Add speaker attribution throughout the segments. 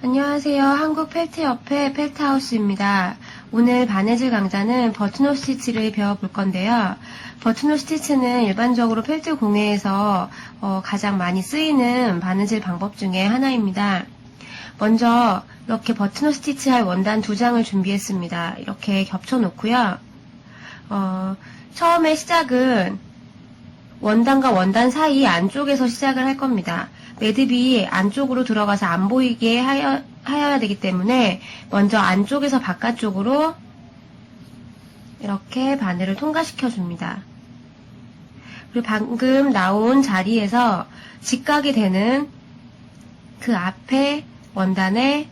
Speaker 1: 안녕하세요. 한국 펠트협회 펠트하우스입니다. 오늘 바느질 강좌는 버튼홀 스티치를 배워볼 건데요. 버튼홀 스티치는 일반적으로 펠트 공예에서 어, 가장 많이 쓰이는 바느질 방법 중에 하나입니다. 먼저 이렇게 버튼홀 스티치 할 원단 두 장을 준비했습니다. 이렇게 겹쳐 놓고요. 어, 처음에 시작은 원단과 원단 사이 안쪽에서 시작을 할 겁니다. 매듭이 안쪽으로 들어가서 안 보이게 하여, 하여야 되기 때문에 먼저 안쪽에서 바깥쪽으로 이렇게 바늘을 통과시켜 줍니다. 그리고 방금 나온 자리에서 직각이 되는 그 앞에 원단에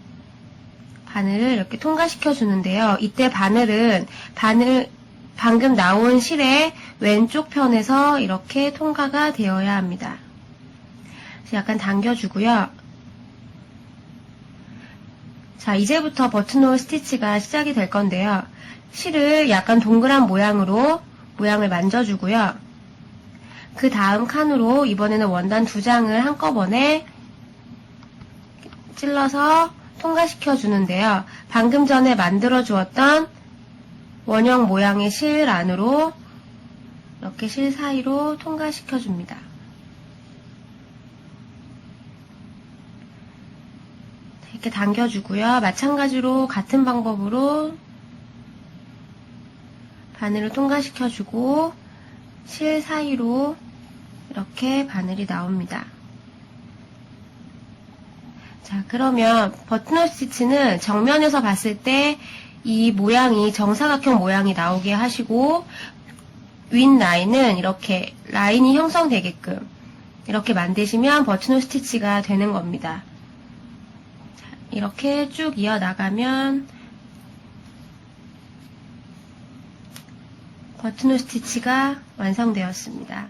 Speaker 1: 바늘을 이렇게 통과시켜 주는데요. 이때 바늘은 바늘 방금 나온 실의 왼쪽 편에서 이렇게 통과가 되어야 합니다. 그래서 약간 당겨주고요. 자, 이제부터 버튼홀 스티치가 시작이 될 건데요. 실을 약간 동그란 모양으로 모양을 만져주고요. 그 다음 칸으로 이번에는 원단 두 장을 한꺼번에 찔러서 통과시켜 주는데요. 방금 전에 만들어 주었던 원형 모양의 실 안으로 이렇게 실 사이로 통과시켜 줍니다. 이렇게 당겨주고요. 마찬가지로 같은 방법으로 바늘을 통과시켜주고 실 사이로 이렇게 바늘이 나옵니다. 자, 그러면 버튼홀 스티치는 정면에서 봤을 때 이 모양이 정사각형 모양이 나오게 하시고 윗 라인은 이렇게 라인이 형성되게끔 이렇게 만드시면 버튼홀 스티치가 되는 겁니다. 자, 이렇게 쭉 이어나가면 버튼홀 스티치가 완성되었습니다.